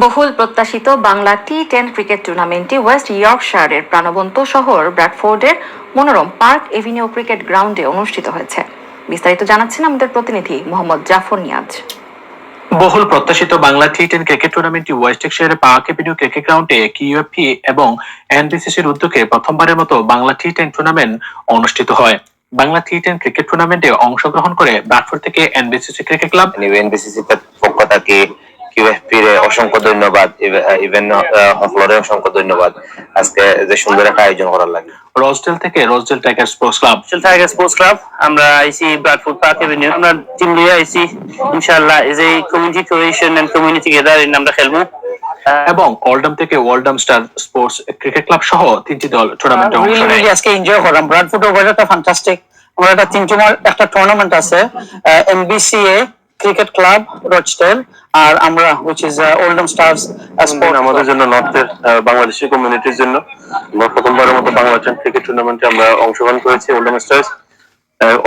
বহুল প্রত্যাশিত Bangla T ten cricket টুর্নামেন্টটি ওয়েস্ট ইয়র্কশায়ারের প্রাণবন্ত শহর ব্র্যাডফোর্ডের মনোরম পার্ক এভিনিউ ক্রিকেট গ্রাউন্ডে অনুষ্ঠিত হয়েছে। বিস্তারিত জানাচ্ছেন আমাদের প্রতিনিধি মোহাম্মদ জাফর নিয়াজ। বহুল প্রত্যাশিত বাংলা টি টেন ক্রিকেট টুর্নামেন্টটি ওয়েস্টেকশায়ারের পার্ক এভিনিউ ক্রিকেট গ্রাউন্ডে কিউএফপি এবং এনবিসিসির উদ্যোগে প্রথমবারের মতো বাংলা টি টেন টুর্নামেন্ট অনুষ্ঠিত হয়। বাংলা টি টেন ক্রিকেট টুর্নামেন্টে অংশগ্রহণ করে ব্রাডফোর্ড থেকে এনবিসিসি ক্রিকেট ক্লাব এনবিসিসি পক্ষ থেকে অসংখ্য ধন্যবাদ ইভেন হফলরে অসংখ্য ধন্যবাদ। আজকে যে সুন্দর একটা আয়োজন করার লাগে। রোজডেল থেকে Rochdale Tiger Sports Club. Tiger Sports Club আমরা আইসি ব্রাডফোর্ড পার্ক এভিনিউ আমরা টিম লিয়ে আইসি। ইনশাআল্লাহ as a community cohesion and community gather in আমরা খেলব। এবং ওল্ডাম থেকে Oldham Star Sports Cricket Club সহ তিনটি দল টুর্নামেন্টে অংশ রিয়েলি নেয় আজকে এনজয় করলাম। ব্রাডফোর্ড ওভারটা ফ্যান্টাস্টিক আমরা একটা তিন জমার একটা টুর্নামেন্ট আছে এমবিসিএ ক্রিকেট ক্লাব রচটেল আর আমরা which is Oldham Stars Sport আমাদের জন্য নর্থের বাংলাদেশি কমিউনিটির জন্য। আমরা প্রথমবারের মতো বাংলা চ্যাম্প ক্রিকেট টুর্নামেন্টে আমরা অংশগ্রহণ করেছি ওল্ডাম স্টার্স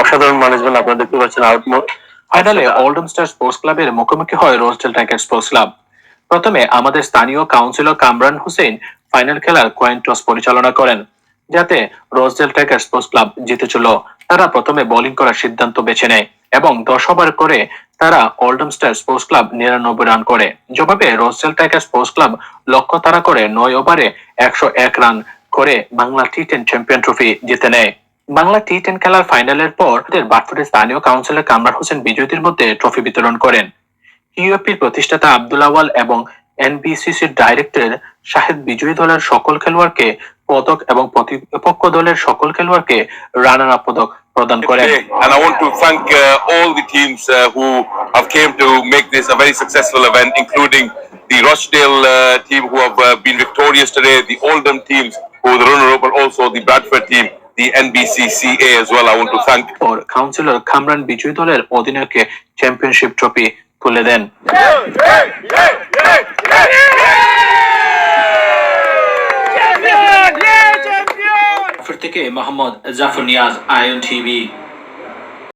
অসাধারণ ম্যানেজমেন্ট আপনারা দেখতে পাচ্ছেন আউটমোর ফাইনালে ওল্ডাম স্টার স্পোর্টস ক্লাবের মুখোমুখি হয় রোজডেল টাইগার স্পোর্টস ক্লাব প্রথমে আমাদের স্থানীয় কাউন্সিলর কামরান হোসেন ফাইনাল খেলার কয়েন টস পরিচালনা করেন যাতে রোজডেল টাইগার স্পোর্টস ক্লাব জিতেছিল। তারা প্রথমে বোলিং করার সিদ্ধান্ত বেছে নেয় এবং দশ ওভার করে তারা ওল্ডাম স্টার স্পোর্টস ক্লাব নিরানব্বই রান করে। জবাবে রোজডেল টাইগার স্পোর্টস ক্লাব লক্ষ্য তারা করে নয় ওভারে একশো এক রান করে Bangla T ten champion trophy জিতে নেয়। বাংলা টি টেন খেলার ফাইনালের পর বাটফোর্ডের স্থানীয় কাউন্সিলর কামরান হোসেন বিজয়ীদের মধ্যে ট্রফি বিতরণ করেন। ইউএপির প্রতিষ্ঠাতা আব্দুল আওয়াল এবং এনবিসিসির ডাইরেক্টর শাহেদ বিজয়ী দলের সকল খেলোয়াড়কে পদক এবং প্রতিপক্ষ দলের সকল খেলোয়াড়কে রানার পদক প্রদান করেন today. And I want to thank uh, all the teams uh, who have came to make this a very successful event, including the Rochdale uh, team who have uh, been victorious today, the Oldham teams who were the runner-up, but also the Bradford team, the NBCCA as well. I want to thank পর councillor Kamran বিজয়ী দলের অধিনায়ককে championship trophy তুলে দেন থেকে Mohammad Zafar Niaz ion TV.